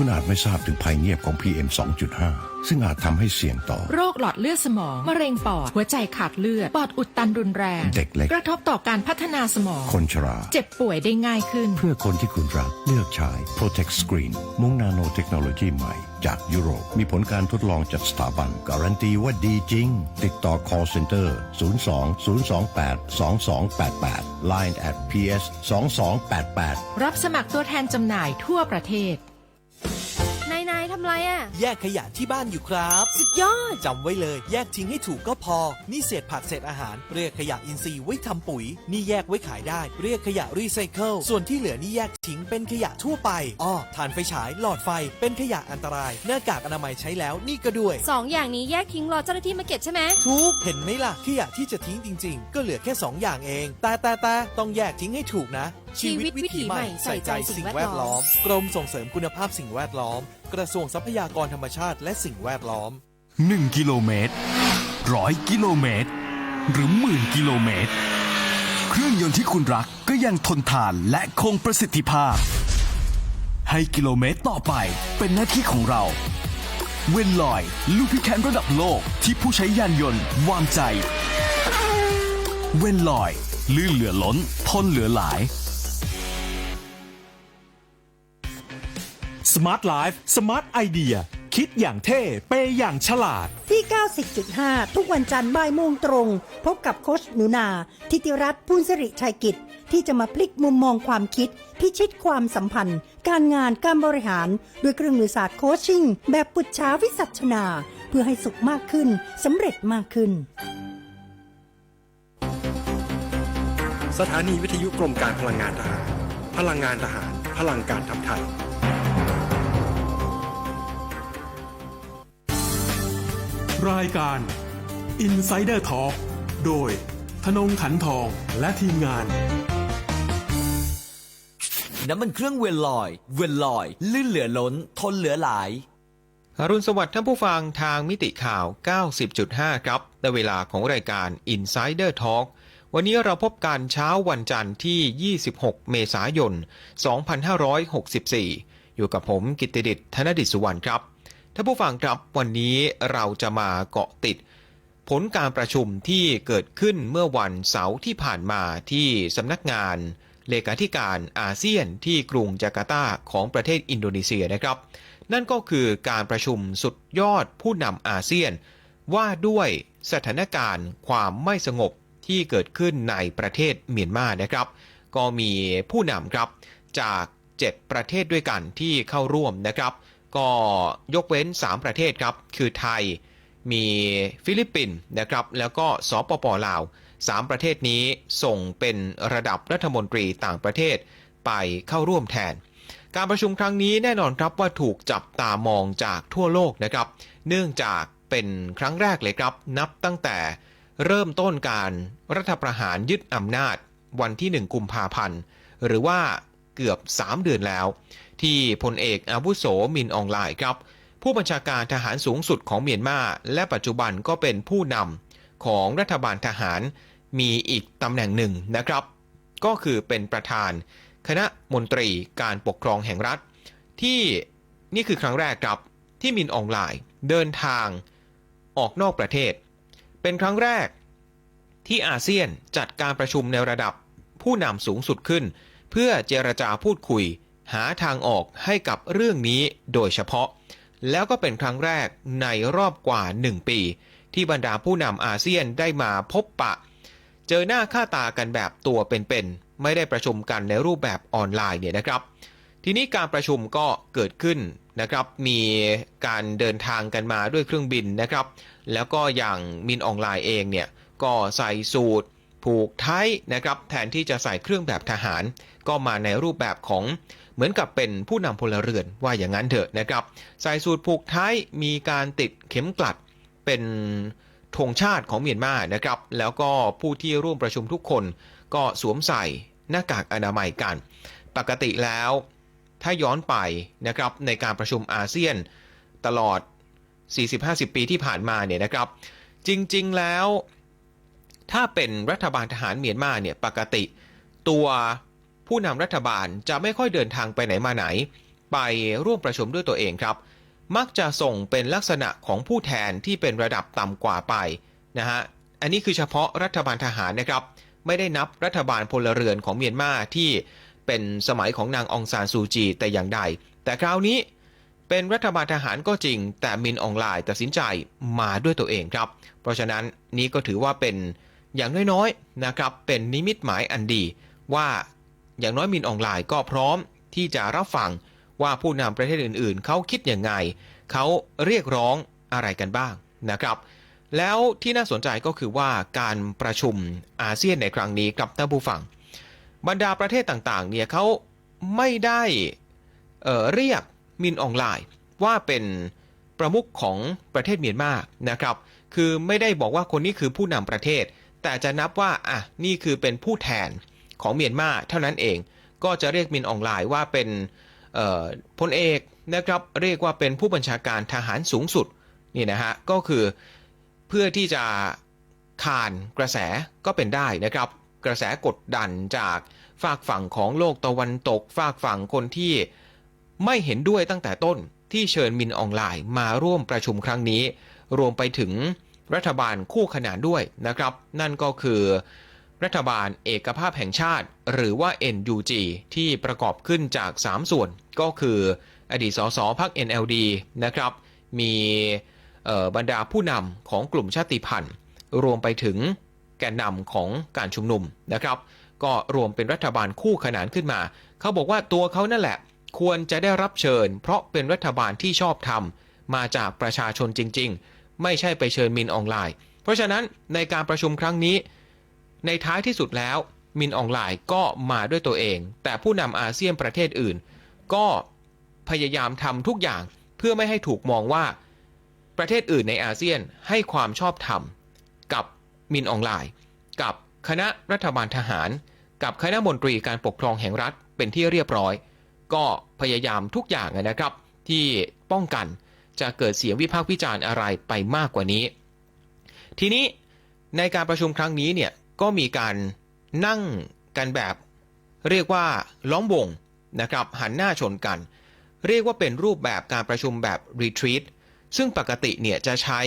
คุณอาจไม่ทราบถึงภัยเงียบของ PM 2.5 ซึ่งอาจทำให้เสี่ยงต่อ โรคหลอดเลือดสมอง มะเร็งปอด หัวใจขาดเลือด ปอดอุดตันรุนแรง เด็กเล็ก กระทบต่อการพัฒนาสมอง คนชรา เจ็บป่วยได้ง่ายขึ้น เพื่อคนที่คุณรักเลือกใช้ Protect Screen มุ้งนาโนเทคโนโลยีใหม่ จากยุโรป มีผลการทดลองจากสถาบัน การันตีว่าดีจริง ติดต่อ call center 02 028 2288 Line at ps 2288รับสมัครตัวแทนจำหน่ายทั่วประเทศนายนาย ทำไรอะ แยกขยะที่บ้านอยู่ครับ สุดยอด จำไว้เลย แยกทิ้งให้ถูกก็พอ นี่เศษผักเศษอาหาร เรียกขยะอินทรีย์ไว้ทำปุ๋ย นี่แยกไว้ขายได้ เรียกขยะรีไซเคิล ส่วนที่เหลือนี่แยกทิ้งเป็นขยะทั่วไป อ้อถ่านไฟฉายหลอดไฟ เป็นขยะอันตราย หน้ากากอนามัยใช้แล้วนี่ก็ด้วย สองอย่างนี้แยกทิ้งรอเจ้าหน้าที่มาเก็บใช่ไหมทุกเห็นไหมล่ะ ขยะที่จะทิ้งจริง ๆ ก็เหลือแค่ 2 อย่างเอง แต่แต่แต่ต้องแยกทิ้งให้ถูกนะชีวิตวิถีใหม่ใส่ใจสิ่งแวดล้อม กรมส่งเสริมคุณภาพสิ่งแวดล้อม กระทรวงทรัพยากรธรรมชาติและสิ่งแวดล้อม 1 กิโลเมตรร้อยกิโลเมตร หรือหมื่นกิโลเมตร เครื่องยนต์ที่คุณรักก็ยังทนทานและคงประสิทธิภาพ ให้กิโลเมตรต่อไปเป็นหน้าที่ของเราเวนลอยลูพิแคนระดับโลกที่ผู้ใช้ยานยนต์วางใจ เวนลอย ลื่นเหลือล้น ทนเหลือหลาย Smart Life Smart Idea คิดอย่างเท่ เปย์อย่างฉลาด ที่ 90.5 ทุกวันจันทร์บ่ายโมงตรง พบกับโคชหนูนา ทิติรัตน์พูนสิริชัยกิจ ที่จะมาพลิกมุมมองความคิด พิชิตความสัมพันธ์ การงานการบริหาร ด้วยเครื่องมือศาสตร์โคชชิ่ง แบบปุจฉาวิสัชนา เพื่อให้สุขมากขึ้นสำเร็จมากขึ้น สถานีวิทยุกรมการพลังงานทหาร พลังงานทหาร พลังการทำไทย รายการ Insider Talk โดยธนงขันทองและทีมงาน น้ำมันเครื่องเวลลอย เวลลอย ลื่นเหลือล้น ทนเหลือหลายอรุณสวัสดิ์ท่านผู้ฟังทางมิติข่าว 90.5 ครับในเวลาของรายการ Insider Talk วันนี้เราพบกันเช้าวันจันทร์ที่ 26 เมษายน 2564 อยู่กับผมกิตติดิษฐ์ธนดิษฐ์สุวรรณครับ ท่านผู้ฟังครับวันนี้เราจะมาเกาะติด ผลการประชุมที่เกิดขึ้นเมื่อวันเสาร์ที่ผ่านมาที่สำนักงานเลขาธิการอาเซียนที่กรุงจาการ์ตาของประเทศอินโดนีเซียนะครับ นั่นก็คือการประชุมสุดยอดผู้นำอาเซียน ว่าด้วยสถานการณ์ความไม่สงบที่เกิดขึ้นในประเทศเมียนมานะครับ ก็มีผู้นำครับจาก 7 ประเทศด้วยกันที่เข้าร่วมนะครับ ก็ยกเว้น 3 ประเทศครับ คือไทยมีฟิลิปปินส์นะครับ แล้วก็สปปลาว 3 ประเทศนี้ส่งเป็นระดับรัฐมนตรีต่างประเทศไปเข้าร่วมแทน การประชุมครั้งนี้แน่นอนครับว่าถูกจับตามองจากทั่วโลกนะครับ เนื่องจากเป็นครั้งแรกเลยครับ นับตั้งแต่เริ่มต้นการรัฐประหารยึดอำนาจวันที่ 1 กุมภาพันธ์ หรือว่าเกือบ 3 เดือนแล้ว ที่พลเอกอาวุโสมินอองไลน์ครับ ผู้บัญชาการทหารสูงสุดของเมียนมาและปัจจุบันก็เป็นผู้นำของรัฐบาลทหารมีอีกตำแหน่งหนึ่งนะครับ ก็คือเป็นประธาน คณะมนตรีการปกครองแห่งรัฐ ที่นี่คือครั้งแรกครับที่มินอองไลน์เดินทางออกนอกประเทศ เป็นครั้งแรกที่อาเซียนจัดการประชุมในระดับผู้นำสูงสุดขึ้น เพื่อเจรจาพูดคุย หาทางออกให้กับเรื่องนี้โดยเฉพาะ แล้วก็เป็นครั้งแรกในรอบกว่า 1 ปี ที่บรรดาผู้นำอาเซียนได้มาพบปะ เจอหน้าค่าตากันแบบตัวเป็นๆไม่ได้ประชุมกันในรูปแบบออนไลน์เนี่ยนะครับ ทีนี้การประชุมก็เกิดขึ้นนะครับ มีการเดินทางกันมาด้วยเครื่องบินนะครับ แล้วก็อย่างมินออนไลน์เองเนี่ยก็ใส่สูตรผูกไทยนะครับแทนที่จะใส่เครื่องแบบทหาร ก็มาในรูปแบบของ เหมือนกับเป็นผู้นำพลเรือนว่าอย่างนั้นเถอะนะครับใส่สูตรผูกไทยมีการติดเข็มกลัดเป็นธงชาติของเมียนมานะครับ แล้วก็ผู้ที่ร่วมประชุมทุกคนก็สวมใส่หน้ากากอนามัยกัน ปกติแล้วถ้าย้อนไปนะครับในการประชุมอาเซียนตลอด 40-50 ปีที่ผ่านมาเนี่ยนะครับ จริงๆแล้ว ถ้าเป็นรัฐบาลทหารเมียนมาเนี่ยปกติตัว ผู้นำรัฐบาลจะไม่ค่อยเดินทางไปไหนมาไหน ไปร่วมประชุมด้วยตัวเองครับ มักจะส่งเป็นลักษณะของผู้แทนที่เป็นระดับต่ำกว่าไปนะฮะอันนี้คือเฉพาะรัฐบาลทหารนะครับ ไม่ได้นับรัฐบาลพลเรือนของเมียนมาที่เป็นสมัยของนางองซานซูจีแต่อย่างใด แต่คราวนี้เป็นรัฐบาลทหารก็จริง แต่มินอองไลน์ตัดสินใจมาด้วยตัวเองครับ เพราะฉะนั้นนี้ก็ถือว่าเป็นอย่างน้อยๆนะครับ เป็นนิมิตหมายอันดีว่า อย่างน้อยมินอองไลน์ก็พร้อมที่จะรับฟังว่าผู้นำประเทศอื่นๆ เขาคิดอย่างไง เขาเรียกร้องอะไรกันบ้างนะครับ แล้วที่น่าสนใจก็คือว่าการประชุมอาเซียนในครั้งนี้ครับท่านผู้ฟัง บรรดาประเทศต่างๆ เนี่ยเขาไม่ได้เเรียกมินอองไลน์ว่าเป็นประมุขของประเทศเมียนมานะครับ คือไม่ได้บอกว่าคนนี้คือผู้นำประเทศ แต่จะนับว่าอะนี่คือเป็นผู้แทน ของเมียนมาเท่านั้นเอง ก็จะเรียกมินอองไลน์ว่าเป็นพลเอกนะครับเรียกว่าเป็นผู้บัญชาการทหารสูงสุดนี่นะฮะก็คือเพื่อที่จะขานกระแสก็เป็นได้นะครับ กระแสกดดันจากฝากฝั่งของโลกตะวันตก ฝากฝั่งคนที่ไม่เห็นด้วยตั้งแต่ต้นที่เชิญมินออนไลน์มาร่วมประชุมครั้งนี้ รวมไปถึงรัฐบาลคู่ขนานด้วยนะครับ นั่นก็คือ รัฐบาลเอกภาพแห่งชาติ หรือว่า NUG ที่ประกอบขึ้นจาก 3 ส่วนก็คืออดีตสสพัก NLD นะครับ มีบรรดาผู้นำของกลุ่มชาติพันธุ์ รวมไปถึงแกนนำของการชุมนุมนะครับ ก็รวมเป็นรัฐบาลคู่ขนานขึ้นมา เขาบอกว่าตัวเขานั่นแหละ ควรจะได้รับเชิญ เพราะเป็นรัฐบาลที่ชอบทำมาจากประชาชนจริง ๆ ไม่ใช่ไปเชิญมินออนไลน์ เพราะฉะนั้นในการประชุมครั้งนี้ ในท้ายที่สุดแล้ว มินออนไลน์ก็มาด้วยตัวเอง แต่ผู้นำอาเซียนประเทศอื่น ก็พยายามทำทุกอย่างเพื่อไม่ให้ถูกมองว่า ประเทศอื่นในอาเซียนให้ความชอบธรรม กับมินออนไลน์ กับคณะรัฐบาลทหาร กับคณะมนตรีการปกครองแห่งรัฐเป็นที่เรียบร้อย ก็พยายามทุกอย่างนะครับ ที่ป้องกันจะเกิดเสียงวิพากษ์วิจารณ์อะไรไปมากกว่านี้ ทีนี้ในการประชุมครั้งนี้เนี่ย ก็มีการนั่งกันแบบ เรียกว่าล้อมวงนะครับหันหน้าชนกัน เรียกว่าเป็นรูปแบบการประชุมแบบรีทรีตซึ่งปกติเนี่ยจะใช้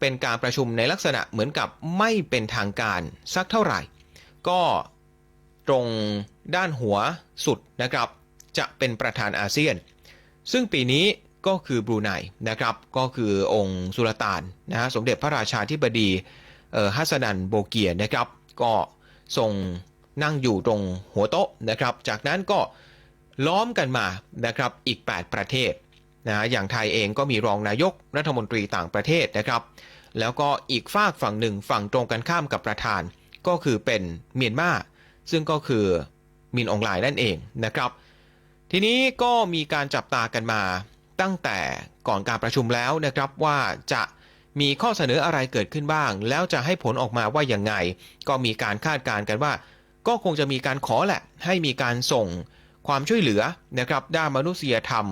เป็นการประชุมในลักษณะเหมือนกับไม่เป็นทางการสักเท่าไหร่ ก็ตรงด้านหัวสุดนะครับ จะเป็นประธานอาเซียน ซึ่งปีนี้ก็คือบรูไนนะครับ ก็คือองค์สุลต่านนะฮะสมเด็จพระราชาธิบดี ฮัสนันโบเกียนะครับก็ทรงนั่งอยู่ตรงหัวโต๊ะนะครับ จากนั้นก็ล้อมกันมานะครับอีก 8 ประเทศนะอย่างไทยเองก็มีรองนายกรัฐมนตรีต่างประเทศนะครับ แล้วก็อีกฝากฝั่งหนึ่งฝั่งตรงกันข้ามกับประธาน ก็คือเป็นเมียนมาซึ่งก็คือมินอองไลน์นั่นเองนะครับ ทีนี้ก็มีการจับตากันมาตั้งแต่ก่อนการประชุมแล้วนะครับว่าจะ มีข้อเสนออะไรเกิดขึ้นบ้าง แล้วจะให้ผลออกมาว่าอย่างไง ก็มีการคาดการณ์กันว่า ก็คงจะมีการขอแหละ ให้มีการส่งความช่วยเหลือนะครับด้านมนุษยธรรม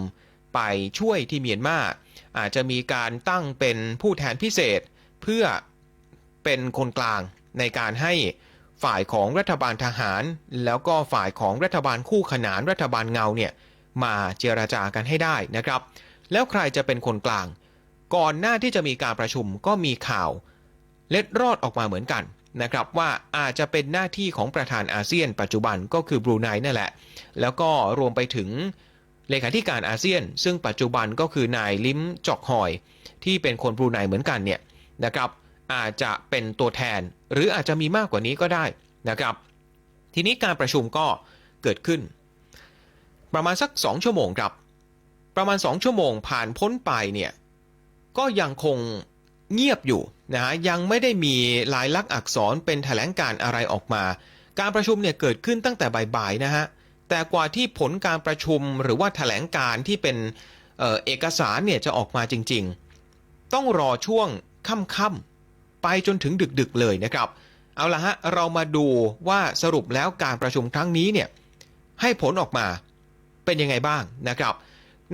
ไปช่วยที่เมียนมาอาจจะมีการตั้งเป็นผู้แทนพิเศษ เพื่อเป็นคนกลางในการให้ฝ่ายของรัฐบาลทหาร แล้วก็ฝ่ายของรัฐบาลคู่ขนานรัฐบาลเงาเนี่ยมาเจราจากันให้ได้นะครับ แล้วใครจะเป็นคนกลาง ก่อนหน้าที่จะมีการประชุมก็มีข่าว เล็ดรอดออกมาเหมือนกันนะครับว่าอาจจะเป็นหน้าที่ของประธานอาเซียน ปัจจุบันก็คือบรูไนนั่นแหละ แล้วก็รวมไปถึงเลขาธิการอาเซียน ซึ่งปัจจุบันก็คือนายลิมจอกฮอย ที่เป็นคนบรูไนเหมือนกันเนี่ยนะครับ อาจจะเป็นตัวแทน หรืออาจจะมีมากกว่านี้ก็ได้นะครับ ทีนี้การประชุมก็เกิดขึ้น ประมาณสัก 2 ชั่วโมงครับ ประมาณ 2 ชั่วโมงผ่านพ้นไปเนี่ย ก็ยังคงเงียบอยู่นะฮะยังไม่ได้มีลายลักษณ์อักษรเป็นแถลงการอะไรออกมา การประชุมเนี่ยเกิดขึ้นตั้งแต่บ่ายๆนะฮะแต่กว่าที่ผลการประชุมหรือว่าแถลงการที่เป็นเออเอกสารเนี่ยจะออกมาจริงๆ ต้องรอช่วงค่ำๆไปจนถึงดึกๆเลยนะครับ เอาละฮะเรามาดูว่าสรุปแล้วการประชุมครั้งนี้เนี่ยให้ผลออกมาเป็นยังไงบ้างนะครับ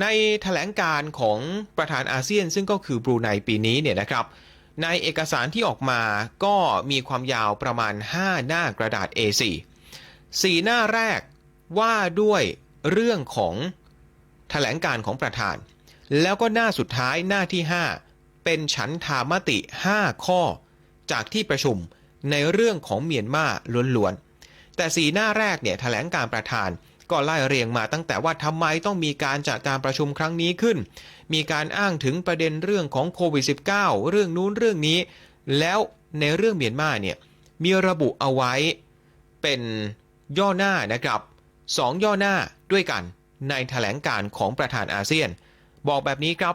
ในแถลงการของประธานอาเซียน ซึ่งก็คือบรูไนปีนี้เนี่ยนะครับ ในเอกสารที่ออกมาก็มีความยาวประมาณ 5 หน้ากระดาษ A4 4 หน้าแรกว่าด้วยเรื่องของแถลงการของประธาน แล้วก็หน้าสุดท้ายหน้าที่ 5 เป็นฉันทามติ 5 ข้อ จากที่ประชุมในเรื่องของเมียนมาล้วนๆแต่สีหน้าแรกเนี่ยแถลงการประธาน ก็ไล่เรียงมาตั้งแต่ว่าทำไมต้องมีการจัดการประชุมครั้งนี้ขึ้น มีการอ้างถึงประเด็นเรื่องของโควิด -19 เรื่องนู้นเรื่องนี้ แล้วในเรื่องเมียนมาเนี่ยมีระบุเอาไว้เป็นย่อหน้านะครับสองย่อหน้าด้วยกันในแถลงการของประธานอาเซียน บอกแบบนี้ครับ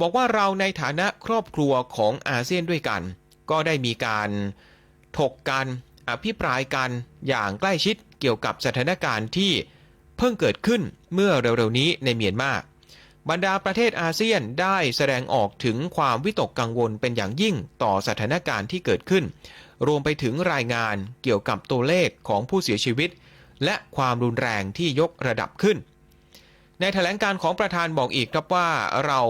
บอกว่าเราในฐานะครอบครัวของอาเซียนด้วยกัน ก็ได้มีการถกกันอภิปรายกันอย่างใกล้ชิดเกี่ยวกับสถานการณ์ที่ เพิ่งเกิดขึ้นเมื่อเร็วๆนี้ในเมียนมาบรรดาประเทศอาเซียนได้แสดงออกถึงความวิตกกังวลเป็นอย่างยิ่งต่อสถานการณ์ที่เกิดขึ้น รวมไปถึงรายงานเกี่ยวกับตัวเลขของผู้เสียชีวิต และความรุนแรงที่ยกระดับขึ้น ในแถลงการของประธานบอกอีกครับว่าเรา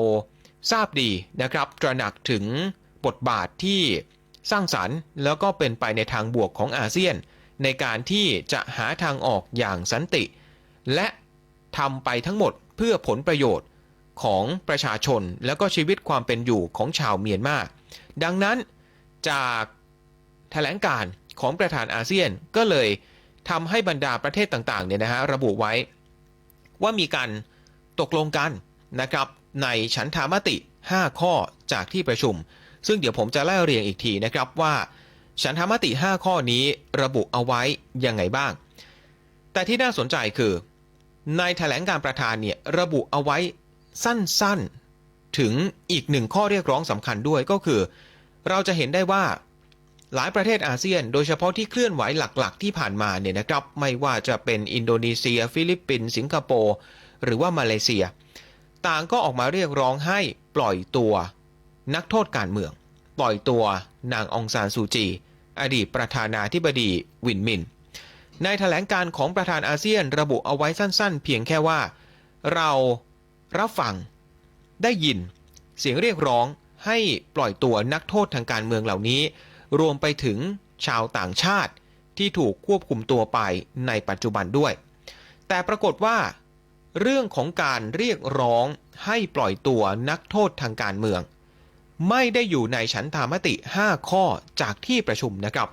ทราบดีนะครับตระหนักถึงบทบาทที่สร้างสรรค์แล้วก็เป็นไปในทางบวกของอาเซียน ในการที่จะหาทางออกอย่างสันติ และทำไปทั้งหมดเพื่อผลประโยชน์ของประชาชนแล้วก็ชีวิตความเป็นอยู่ของชาวเมียนมา ดังนั้นจากแถลงการของประธานอาเซียนก็เลยทำให้บรรดาประเทศต่างๆเนี่ยนะฮะระบุไว้ ว่ามีการตกลงกันนะครับในฉันทามติ 5 ข้อจากที่ประชุม ซึ่งเดี๋ยวผมจะไล่เรียงอีกทีนะครับว่า ฉันทามติ 5 ข้อนี้ระบุเอาไว้ยังไงบ้าง แต่ที่น่าสนใจคือ ในแถลงการประธานเนี่ยระบุเอาไว้สั้นๆ ถึงอีกหนึ่งข้อเรียกร้องสำคัญด้วยก็คือ เราจะเห็นได้ว่าหลายประเทศอาเซียน โดยเฉพาะที่เคลื่อนไหวหลักๆ ที่ผ่านมาเนี่ยนะครับ ไม่ว่าจะเป็นอินโดนีเซีย ฟิลิปปินส์สิงคโปร์หรือว่ามาเลเซีย ต่างก็ออกมาเรียกร้องให้ปล่อยตัวนักโทษการเมือง ปล่อยตัวนางองซานซูจี อดีตประธานาธิบดีวินมิน ในแถลงการของประธานอาเซียนระบุเอาไว้สั้นๆ เพียงแค่ว่า เรารับฟัง ได้ยิน เสียงเรียกร้องให้ปล่อยตัวนักโทษทางการเมืองเหล่านี้ รวมไปถึงชาวต่างชาติที่ถูกควบคุมตัวไปในปัจจุบันด้วย แต่ปรากฏว่า เรื่องของการเรียกร้องให้ปล่อยตัวนักโทษทางการเมือง ไม่ได้อยู่ในฉันทามติ 5 ข้อจากที่ประชุมนะครับ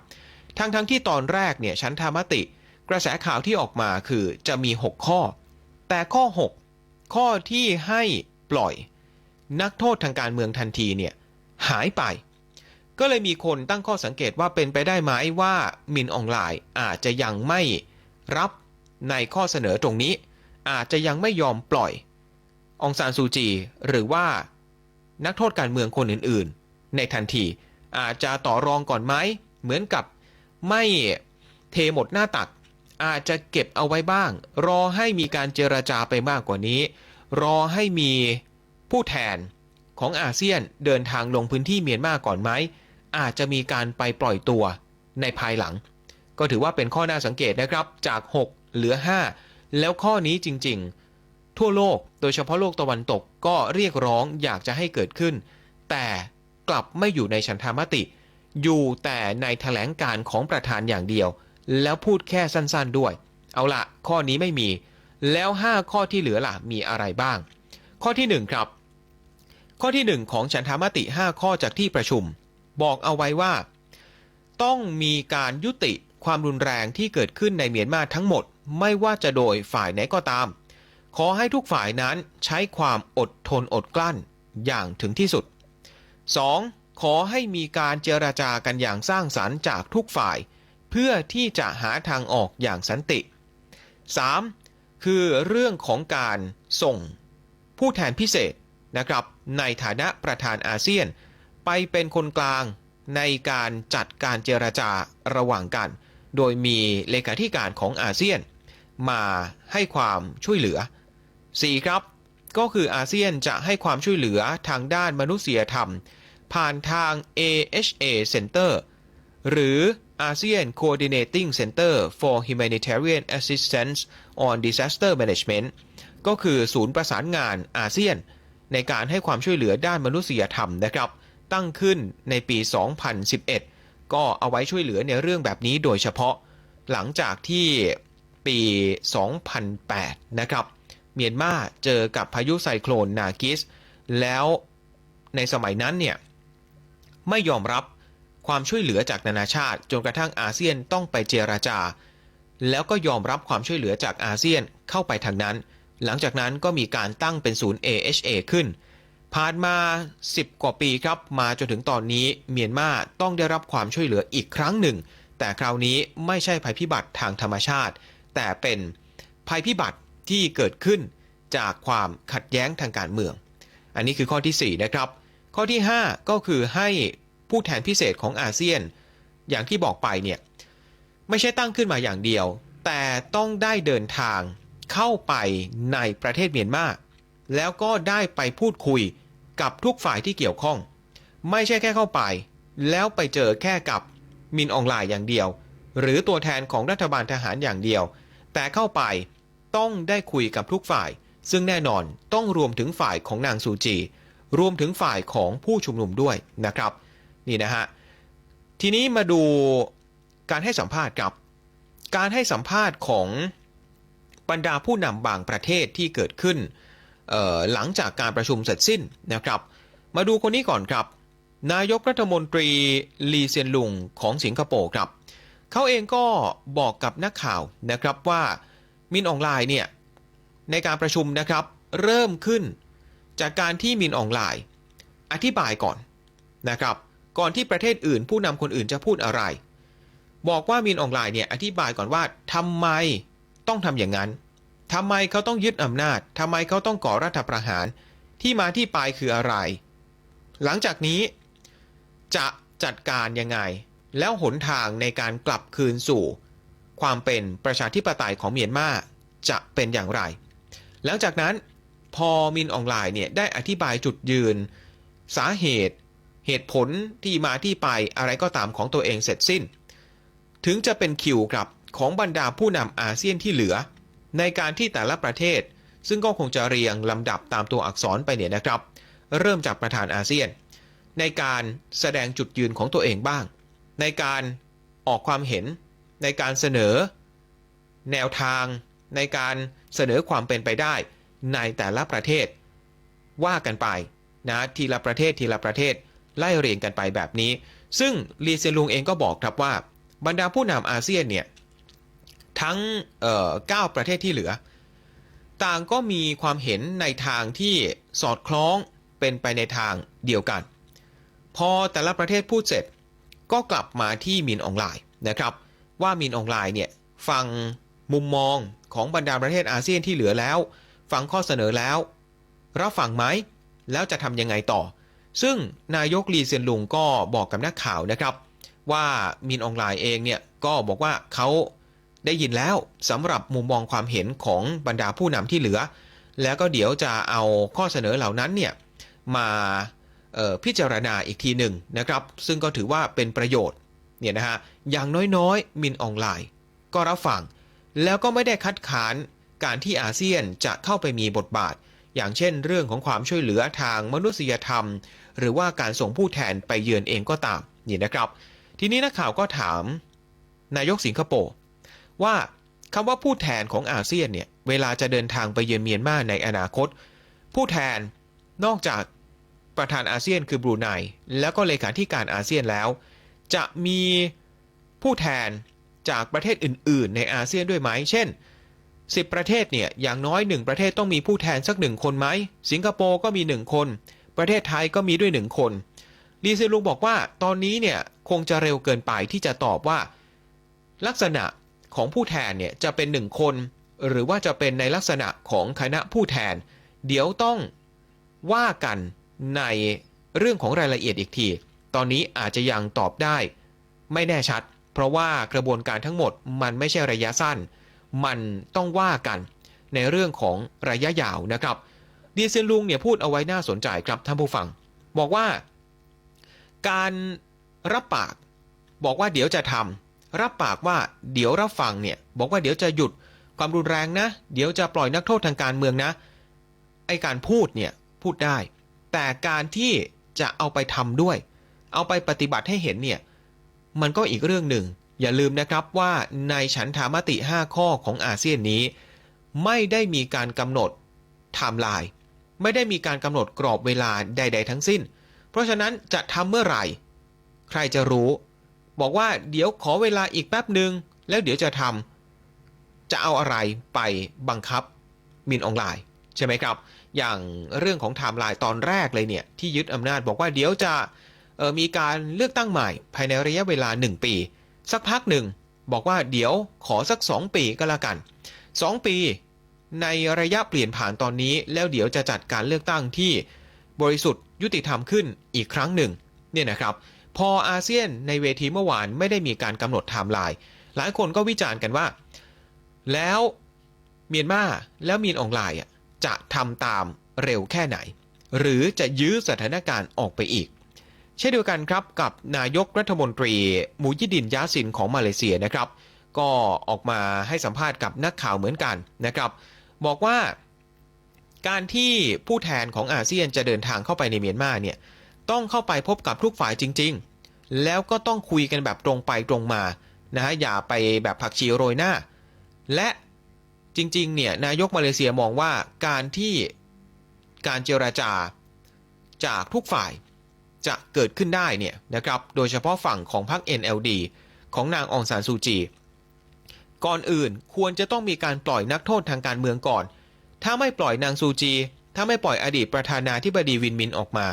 ทั้งทั้งที่ตอนแรกเนี่ยฉันทามติ กระแสข่าวที่ออกมาคือจะมี 6 ข้อ แต่ข้อ 6 ข้อที่ให้ปล่อย นักโทษทางการเมืองทันทีเนี่ยหายไป ก็เลยมีคนตั้งข้อสังเกตว่าเป็นไปได้ไหมว่ามินออนไลน์อาจจะยังไม่รับในข้อเสนอตรงนี้ อาจจะยังไม่ยอมปล่อยองซานซูจี หรือว่า นักโทษการเมืองคนอื่นๆ ในทันทีอาจจะต่อรองก่อนไหมเหมือนกับไม่เทหมดหน้าตัก อาจจะเก็บเอาไว้บ้าง รอให้มีการเจรจาไปมากกว่านี้ รอให้มีผู้แทนของอาเซียนเดินทางลงพื้นที่เมียนมาก่อนไหม อาจจะมีการไปปล่อยตัวในภายหลัง ก็ถือว่าเป็นข้อน่าสังเกตนะครับจาก 6 เหลือ 5 แล้วข้อนี้จริงๆ ทั่วโลกโดยเฉพาะโลกตะวันตกก็เรียกร้องอยากจะให้เกิดขึ้น แต่กลับไม่อยู่ในฉันทามติ อยู่แต่ในแถลงการของประธานอย่างเดียว แล้วพูดแค่สั้นๆด้วย เอาละข้อนี้ไม่มี แล้ว 5 ข้อที่เหลือล่ะมีอะไรบ้าง ข้อที่ 1 ครับ ข้อที่ 1 ของฉันทามติ 5 ข้อจากที่ประชุม บอกเอาไว้ว่า ต้องมีการยุติความรุนแรงที่เกิดขึ้นในเมียนมาทั้งหมด ไม่ว่าจะโดยฝ่ายไหนก็ตาม ขอให้ทุกฝ่ายนั้นใช้ความอดทนอดกลั้นอย่างถึงที่สุด 2. ขอให้มีการเจราจากันอย่างสร้างสรรค์จากทุกฝ่าย พื่อที่จะหาทางออกอย่างสันติ 3. คือเรื่องของการส่งผู้แทนพิเศษนะครับ ในฐานะประธานอาเซียน ไปเป็นคนกลางในการจัดการเจรจาระหว่างกัน โดยมีเลขาธิการของอาเซียน มาให้ความช่วยเหลือ 4. ครับ ก็คืออาเซียนจะให้ความช่วยเหลือทางด้านมนุษยธรรม ผ่านทาง AHA Center หรือ ASEAN Coordinating Center for Humanitarian Assistance on Disaster Management ก็คือศูนย์ประสานงานอาเซียน ในการให้ความช่วยเหลือด้านมนุษยธรรมนะครับ ตั้งขึ้นในปี 2011 ก็เอาไว้ช่วยเหลือในเรื่องแบบนี้โดยเฉพาะ หลังจากที่ปี 2008 นะครับ เมียนมาเจอกับพายุไซโคลนนากิส แล้วในสมัยนั้นเนี่ยไม่ยอมรับ ความช่วยเหลือจากนานาชาติ จนกระทั่งอาเซียนต้องไปเจราจา แล้วก็ยอมรับความช่วยเหลือจากอาเซียนเข้าไปทางนั้น หลังจากนั้นก็มีการตั้งเป็นศูนย์ AHA ขึ้น ผ่านมา 10 กว่าปีครับ มาจนถึงตอนนี้เมียนมาต้องได้รับความช่วยเหลืออีกครั้งหนึ่ง แต่คราวนี้ไม่ใช่ภัยพิบัติทางธรรมชาติ แต่เป็นภัยพิบัติที่เกิดขึ้นจากความขัดแย้งทางการเมือง อันนี้คือข้อที่4นะครับ ข้อที่ 5 ก็คือให้ ผู้แทนพิเศษของอาเซียน อย่างที่บอกไปเนี่ยไม่ใช่ตั้งขึ้นมาอย่างเดียว แต่ต้องได้เดินทางเข้าไปในประเทศเมียนมาแล้วก็ได้ไปพูดคุยกับทุกฝ่ายที่เกี่ยวข้อง ไม่ใช่แค่เข้าไป แล้วไปเจอแค่กับมินออนไลน์อย่างเดียว หรือตัวแทนของรัฐบาลทหารอย่างเดียว แต่เข้าไปต้องได้คุยกับทุกฝ่าย ซึ่งแน่นอนต้องรวมถึงฝ่ายของนางซูจี รวมถึงฝ่ายของผู้ชุมนุมด้วยนะครับ นี่นะฮะทีนี้มาดูการให้สัมภาษณ์กับ การให้สัมภาษณ์ของบรรดาผู้นำบางประเทศที่เกิดขึ้นหลังจากการประชุมเสร็จสิ้นนะครับ มาดูคนนี้ก่อนครับ นายกรัฐมนตรีลีเซียนลุงของสิงคโปร์ครับเขาเองก็บอกกับนักข่าวนะครับว่ามินออนไลน์เนี่ยในการประชุมนะครับเริ่มขึ้นจากการที่มินออนไลน์ อธิบายก่อนนะครับ ก่อนที่ประเทศอื่น ผู้นำคนอื่นจะพูดอะไร บอกว่ามินออนไลน์เนี่ยอธิบายก่อนว่าทำไมต้องทำอย่างนั้นทำไมเขาต้องยึดอำนาจทำไมเขาต้องก่อรัฐประหาร ที่มาที่ไปคืออะไร หลังจากนี้ จะจัดการยังไง แล้วหนทางในการกลับคืนสู่ ความเป็นประชาธิปไตยของเมียนมาจะเป็นอย่างไร หลังจากนั้นพอมินออนไลน์เนี่ยได้อธิบายจุดยืน สาเหตุ เหตุผลที่มาที่ไปอะไรก็ตามของตัวเองเสร็จสิ้น ถึงจะเป็นคิวครับของบรรดาผู้นำอาเซียนที่เหลือ ในการที่แต่ละประเทศ ซึ่งก็คงจะเรียงลำดับตามตัวอักษรไปเนี่ยนะครับ เริ่มจากประธานอาเซียน ในการแสดงจุดยืนของตัวเองบ้าง ในการออกความเห็น ในการเสนอ แนวทาง ในการเสนอความเป็นไปได้ในแต่ละประเทศ ว่ากันไปนะทีละประเทศทีละประเทศ ไล่เรียงกันไปแบบนี้ ซึ่งลีเซียนลุงเองก็บอกครับว่า บรรดาผู้นำอาเซียนเนี่ยทั้งเอ่อ9ประเทศที่เหลือ ต่างก็มีความเห็นในทางที่สอดคล้องเป็นไปในทางเดียวกัน พอแต่ละประเทศพูดเสร็จก็กลับมาที่มินออนไลน์นะครับ ว่ามินออนไลน์เนี่ยฟังมุมมองของบรรดาประเทศอาเซียนที่เหลือแล้ว ฟังข้อเสนอแล้ว รับฟังไหม แล้วจะทำยังไงต่อ ซึ่งนายกลีเซียนลุงก็บอกกับนักข่าวนะครับ ว่ามินออนไลน์เองเนี่ยก็บอกว่าเขาได้ยินแล้วสำหรับมุมมองความเห็นของบรรดาผู้นำที่เหลือ แล้วก็เดี๋ยวจะเอาข้อเสนอเหล่านั้นเนี่ยมาพิจารณาอีกทีหนึ่งนะครับ ซึ่งก็ถือว่าเป็นประโยชน์เนี่ยนะฮะอย่างน้อยๆ มินออนไลน์ ก็รับฟัง แล้วก็ไม่ได้คัดค้านการที่อาเซียนจะเข้าไปมีบทบาท อย่างเช่นเรื่องของความช่วยเหลือทางมนุษยธรรม หรือว่าการส่งผู้แทนไปเยือนเองก็ตามนี่นะครับ ทีนี้นักข่าวก็ถาม นายกสิงคโปร์ว่าคำว่าผู้แทนของอาเซียนเนี่ยเวลาจะเดินทางไปเยือนเมียนมาในอนาคต ผู้แทนนอกจากประธานอาเซียนคือบรูไนแล้วก็เลขาธิการอาเซียนแล้ว จะมีผู้แทนจากประเทศอื่น ๆ ในอาเซียนด้วยไหม เช่น 10 ประเทศเนี่ยอย่างน้อย 1 ประเทศต้องมีผู้แทนสักหนึ่งคนไหม สิงคโปร์ก็มี 1 คน ประเทศไทยก็มีด้วย1คนลีเซลุงบอกว่าตอนนี้เนี่ยคงจะเร็วเกินไปที่จะตอบว่า ลักษณะของผู้แทนเนี่ยจะเป็นหนึ่งคน หรือว่าจะเป็นในลักษณะของคณะผู้แทน เดี๋ยวต้องว่ากันในเรื่องของรายละเอียดอีกที ตอนนี้อาจจะยังตอบได้ ไม่แน่ชัด เพราะว่ากระบวนการทั้งหมดมันไม่ใช่ระยะสั้น มันต้องว่ากันในเรื่องของระยะยาวนะครับ ดีเซนลุงเนี่ยพูดเอาไว้น่าสนใจครับท่านผู้ฟัง บอกว่า การรับปาก บอกว่าเดี๋ยวจะทำรับปากว่าเดี๋ยวรับฟังเนี่ยบอกว่าเดี๋ยวจะหยุดความรุนแรงนะ เดี๋ยวจะปล่อยนักโทษทางการเมืองนะ ไอการพูดเนี่ยพูดได้ แต่การที่จะเอาไปทำด้วย เอาไปปฏิบัติให้เห็นเนี่ยมันก็อีกเรื่องหนึ่ง อย่าลืมนะครับว่าในฉันทามติ 5 ข้อของอาเซียนนี้ ไม่ได้มีการกำหนดไทม์ไลน์ ไม่ได้มีการกำหนดกรอบเวลาใด ๆ ทั้งสิ้น เพราะฉะนั้นจะทำเมื่อไหร่ ใครจะรู้ บอกว่าเดี๋ยวขอเวลาอีกแป๊บหนึ่งแล้วเดี๋ยวจะทำจะเอาอะไรไปบังคับมินออนไลน์ใช่ไหมครับ อย่างเรื่องของไทม์ไลน์ตอนแรกเลยเนี่ย ที่ยึดอำนาจบอกว่าเดี๋ยวจะออมีการเลือกตั้งใหม่ภายในระยะเวลา 1 ปี สักพักหนึ่งบอกว่าเดี๋ยวขอสัก 2 ปีก็แล้วกัน 2 ปี ในระยะเปลี่ยนผ่านตอนนี้ แล้วเดี๋ยวจะจัดการเลือกตั้งที่บริสุทธิ์ยุติธรรมขึ้นอีกครั้งหนึ่งเนี่ยนะครับ พออาเซียนในเวทีเมื่อวานไม่ได้มีการกำหนดไทม์ไลน์หลายคนก็วิจารณ์กันว่า แล้วเมียนมาแล้วมีนออนไลน์จะทำตามเร็วแค่ไหน หรือจะยื้อสถานการณ์ออกไปอีก เช่นเดียวกันครับกับนายกรัฐมนตรีมูยิดินยาสินของมาเลเซียนะครับ ก็ออกมาให้สัมภาษณ์กับนักข่าวเหมือนกันนะครับ บอกว่า การที่ผู้แทนของอาเซียนจะเดินทางเข้าไปในเมียนมาเนี่ยต้องเข้าไปพบกับทุกฝ่ายจริง ๆ แล้วก็ต้องคุยกันแบบตรงไปตรงมานะฮะอย่าไปแบบผักชีโรยหน้า และจริงๆเนี่ยนายกมาเลเซียมองว่าการที่การเจราจาจากทุกฝ่ายจะเกิดขึ้นได้เนี่ยนะครับ โดยเฉพาะฝั่งของพรรค NLD ของนางองซานซูจี ก่อนอื่นควรจะต้องมีการปล่อยนักโทษทางการเมืองก่อน ถ้าไม่ปล่อยนางซูจี ถ้าไม่ปล่อยอดีตประธานาธิบดีวินมินออกมา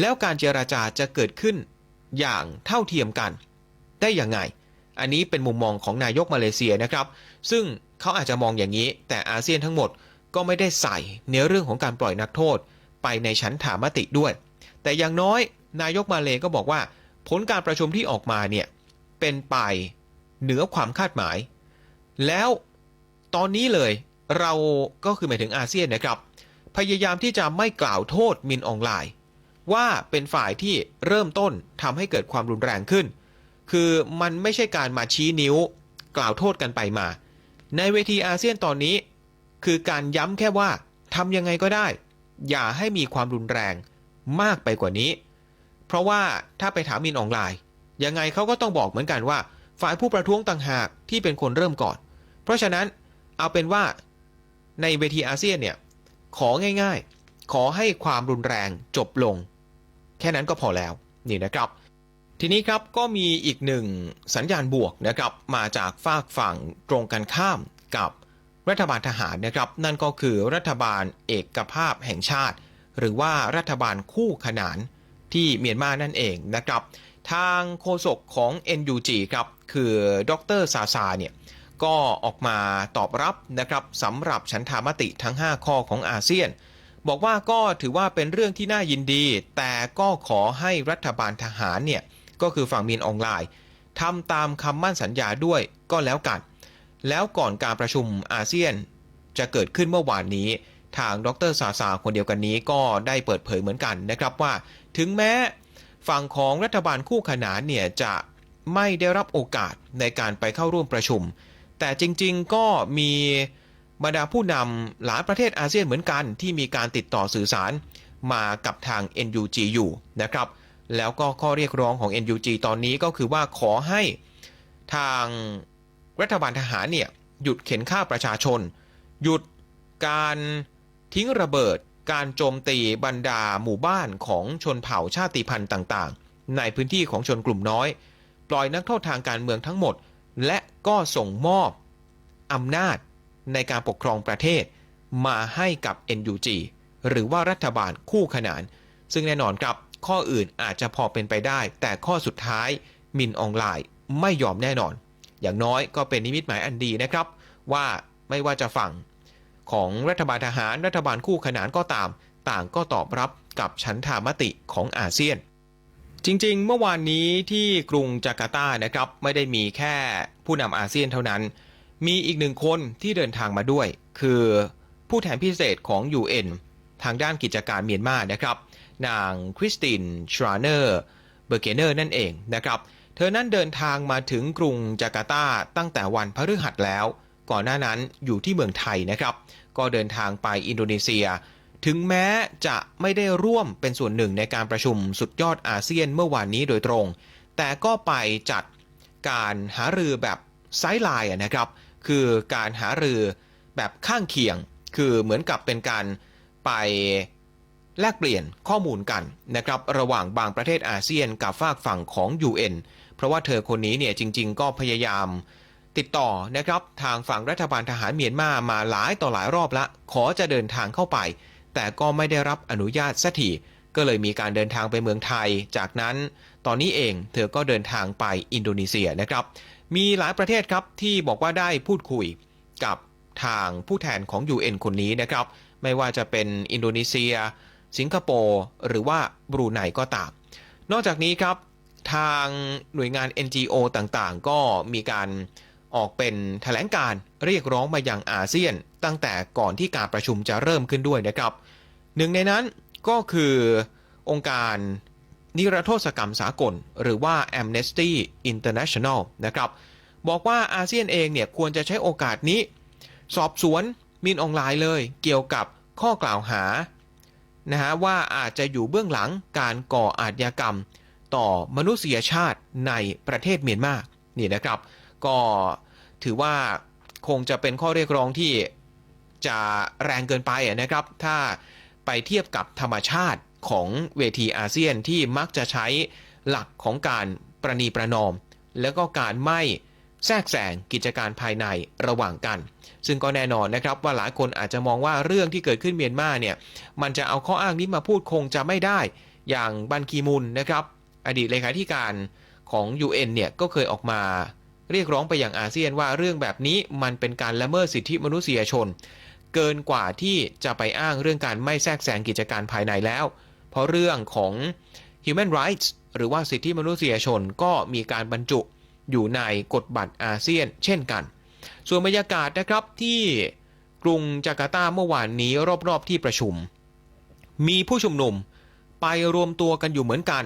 แล้วการเจราจาจะเกิดขึ้นอย่างเท่าเทียมกัน ได้อย่างไง อันนี้เป็นมุมมองของนายกมาเลเซียนะครับ ซึ่งเขาอาจจะมองอย่างนี้ แต่อาเซียนทั้งหมดก็ไม่ได้ใส่ในเรื่องของการปล่อยนักโทษ ไปในชั้นถามติด้วย แต่อย่างน้อยนายกมาเลก็บอกว่า ผลการประชุมที่ออกมาเนี่ยเป็นไปเหนือความคาดหมาย แล้วตอนนี้เลยเราก็คือหมายถึงอาเซียนนะครับ พยายามที่จะไม่กล่าวโทษมินออนไลน์ ว่าเป็นฝ่ายที่เริ่มต้นทำให้เกิดความรุนแรงขึ้น คือมันไม่ใช่การมาชี้นิ้ว กล่าวโทษกันไปมา ในเวทีอาเซียนตอนนี้ คือการย้ำแค่ว่าทำยังไงก็ได้ อย่าให้มีความรุนแรงมากไปกว่านี้ เพราะว่าถ้าไปถามมินออนไลน์ยังไงเขาก็ต้องบอกเหมือนกันว่า ฝ่ายผู้ประท้วงต่างหากที่เป็นคนเริ่มก่อน เพราะฉะนั้นเอาเป็นว่าในเวทีอาเซียนเนี่ยของ่ายๆ ขอให้ความรุนแรงจบลง แค่นั้นก็พอแล้วนี่นะครับ ทีนี้ครับก็มีอีกหนึ่งสัญญาณบวกนะครับมาจากฝากฝั่งตรงกันข้ามกับรัฐบาลทหารนะครับ นั่นก็คือรัฐบาลเอกภาพแห่งชาติ หรือว่ารัฐบาลคู่ขนานที่เมียนมานั่นเองนะครับ ทางโฆษกของ NUG ครับคือดรซาซาเนี่ย ก็ออกมาตอบรับนะครับสำหรับฉันทามติทั้ง 5 ข้อของอาเซียน บอกว่าก็ถือว่าเป็นเรื่องที่น่ายินดี แต่ก็ขอให้รัฐบาลทหารเนี่ยก็คือฝั่งมีนออนไลน์ทำตามคำมั่นสัญญาด้วยก็แล้วกัน แล้วก่อนการประชุมอาเซียนจะเกิดขึ้นเมื่อวานนี้ ทางดรซาซาคนเดียวกันนี้ก็ได้เปิดเผยเหมือนกันนะครับว่า ถึงแม้ฝั่งของรัฐบาลคู่ขนานเนี่ยจะไม่ได้รับโอกาสในการไปเข้าร่วมประชุม แต่จริงๆก็มีบรรดาผู้นำหลายประเทศอาเซียนเหมือนกัน ที่มีการติดต่อสื่อสารมากับทาง NUG อยู่นะครับ แล้วก็ข้อเรียกร้องของ NUG ตอนนี้ก็คือว่าขอให้ทางรัฐบาลทหารเนี่ยหยุดเข็นฆ่าประชาชน หยุดการทิ้งระเบิด การโจมตีบรรดาหมู่บ้านของชนเผ่าชาติพันธุ์ต่างๆ ในพื้นที่ของชนกลุ่มน้อย ปล่อยนักโทษทางการเมืองทั้งหมด และก็ส่งมอบอำนาจในการปกครองประเทศมาให้กับ NUG หรือว่ารัฐบาลคู่ขนาน ซึ่งแน่นอนครับข้ออื่นอาจจะพอเป็นไปได้ แต่ข้อสุดท้ายมินออนไลน์ไม่ยอมแน่นอน อย่างน้อยก็เป็นนิมิตหมายอันดีนะครับ ว่าไม่ว่าจะฝั่งของรัฐบาลทหารรัฐบาลคู่ขนานก็ตาม ต่างก็ตอบรับกับฉันทามติของอาเซียน จริง ๆ เมื่อวานนี้ที่กรุงจาการ์ตานะครับ ไม่ได้มีแค่ผู้นำอาเซียนเท่านั้น มีอีกหนึ่งคนที่เดินทางมาด้วย คือผู้แทนพิเศษของ UN ทางด้านกิจการเมียนมานะครับ นางคริสตินชราเนอร์เบอร์เกเนอร์นั่นเองนะครับ เธอนั้นเดินทางมาถึงกรุงจาการ์ตาตั้งแต่วันพฤหัสแล้ว ก่อนหน้านั้นอยู่ที่เมืองไทยนะครับ ก็เดินทางไปอินโดนีเซีย ถึงแม้จะไม่ได้ร่วมเป็นส่วนหนึ่งในการประชุมสุดยอดอาเซียนเมื่อวานนี้โดยตรง แต่ก็ไปจัดการหารือแบบไซด์ไลน์นะครับ คือการหารือแบบข้างเคียง คือเหมือนกับเป็นการไปแลกเปลี่ยนข้อมูลกันนะครับระหว่างบางประเทศอาเซียนกับฝากฝั่งของ UN เพราะว่าเธอคนนี้เนี่ยจริง ๆ ก็พยายามติดต่อนะครับทางฝั่งรัฐบาลทหารเมียนมามาหลายต่อหลายรอบละ ขอจะเดินทางเข้าไป แต่ก็ไม่ได้รับอนุญาตสักทีก็เลยมีการเดินทางไปเมืองไทย จากนั้นตอนนี้เองเธอก็เดินทางไปอินโดนีเซียนะครับ มีหลายประเทศครับที่บอกว่าได้พูดคุยกับทางผู้แทนของ UN คนนี้นะครับ ไม่ว่าจะเป็นอินโดนีเซีย สิงคโปร์หรือว่าบรูไนก็ตาม นอกจากนี้ครับ ทางหน่วยงาน NGO ต่างๆ ก็มีการ ออกเป็นแถลงการเรียกร้องมาอยังอาเซียน ตั้งแต่ก่อนที่การประชุมจะเริ่มขึ้นด้วยนะครับ หนึ่งในนั้นก็คือองค์การนิรโทษกรรมสากล หรือว่า Amnesty International นะครับ บอกว่าอาเซียนเองเนี่ยควรจะใช้โอกาสนี้ สอบสวนมินออนไลน์เลย เกี่ยวกับข้อกล่าวหานะฮะว่าอาจจะอยู่เบื้องหลังการก่ออาชญากรรม ต่อมนุษยชาติในประเทศเมียนมานี่นะครับ ก็ ถือว่าคงจะเป็นข้อเรียกร้องที่จะแรงเกินไปนะครับ ถ้าไปเทียบกับธรรมชาติของเวทีอาเซียนที่มักจะใช้หลักของการประนีประนอม แล้วก็การไม่แทรกแซงกิจการภายในระหว่างกัน ซึ่งก็แน่นอนนะครับว่าหลายคนอาจจะมองว่าเรื่องที่เกิดขึ้นเมียนมาเนี่ยมันจะเอาข้ออ้างนี้มาพูดคงจะไม่ได้ อย่างบันคีมุนนะครับ อดีตเลขาธิการของ UN เนี่ยก็เคยออกมา เรียกร้องไปอยังอาเซียนว่าเรื่องแบบนี้มันเป็นการละเมิดสิทธิมนุษยชน เกินกว่าที่จะไปอ้างเรื่องการไม่แทรกแซงกิจการภายในแล้ว เพราะเรื่องของ human rights หรือว่าสิทธิมนุษยชนก็มีการบรรจุอยู่ในกฎบัตรอาเซียน เช่นกัน ส่วนบรรยากาศนะครับที่กรุงจาการ์ตาเมื่อวานนี้รอบๆที่ประชุม มีผู้ชุมนุมไปรวมตัวกันอยู่เหมือนกัน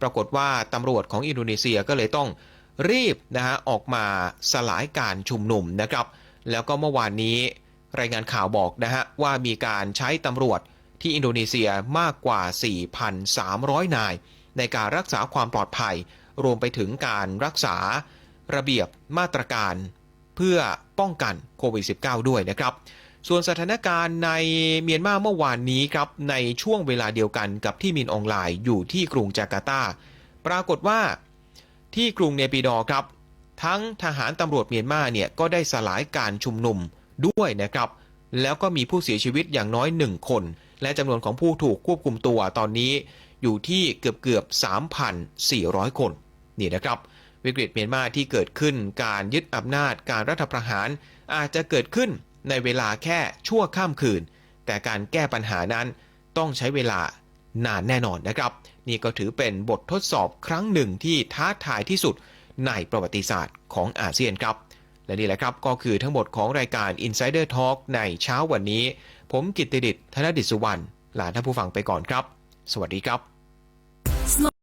ปรากฏว่าตำรวจของอินโดนีเซียก็เลยต้อง รีบนะฮะออกมาสลายการชุมนุมนะครับ แล้วก็เมื่อวานนี้รายงานข่าวบอกนะฮะว่ามีการใช้ตำรวจที่อินโดนีเซียมากกว่า 4,300 นาย ในการรักษาความปลอดภัย รวมไปถึงการรักษาระเบียบมาตรการเพื่อป้องกันโควิด -19 ด้วยนะครับ ส่วนสถานการณ์ในเมียนมาเมื่อวานนี้ครับ ในช่วงเวลาเดียวกันกับที่มินออนไลน์อยู่ที่กรุงจาการ์ตา ปรากฏว่า ที่กรุงเนปิดอร์ครับ ทั้งทหารตำรวจเมียนมาเนี่ยก็ได้สลายการชุมนุมด้วยนะครับ แล้วก็มีผู้เสียชีวิตอย่างน้อยหนึ่งคน และจำนวนของผู้ถูกควบคุมตัวตอนนี้อยู่ที่เกือบเกือบ 3,400 คน นี่นะครับ วิกฤตเมียนมาที่เกิดขึ้นการยึดอำนาจการรัฐประหาร อาจจะเกิดขึ้นในเวลาแค่ชั่วข้ามคืน แต่การแก้ปัญหานั้นต้องใช้เวลานานแน่นอนนะครับ นี่ก็ถือเป็นบททดสอบครั้งหนึ่งที่ท้าทายที่สุดในประวัติศาสตร์ของอาเซียนครับ และนี่แหละครับก็คือทั้งหมดของรายการ Insider Talk ในเช้าวันนี้ ผมกิตติดิษฐ์ธนดิษสุวรรณลาท่านผู้ฟังไปก่อนครับ สวัสดีครับ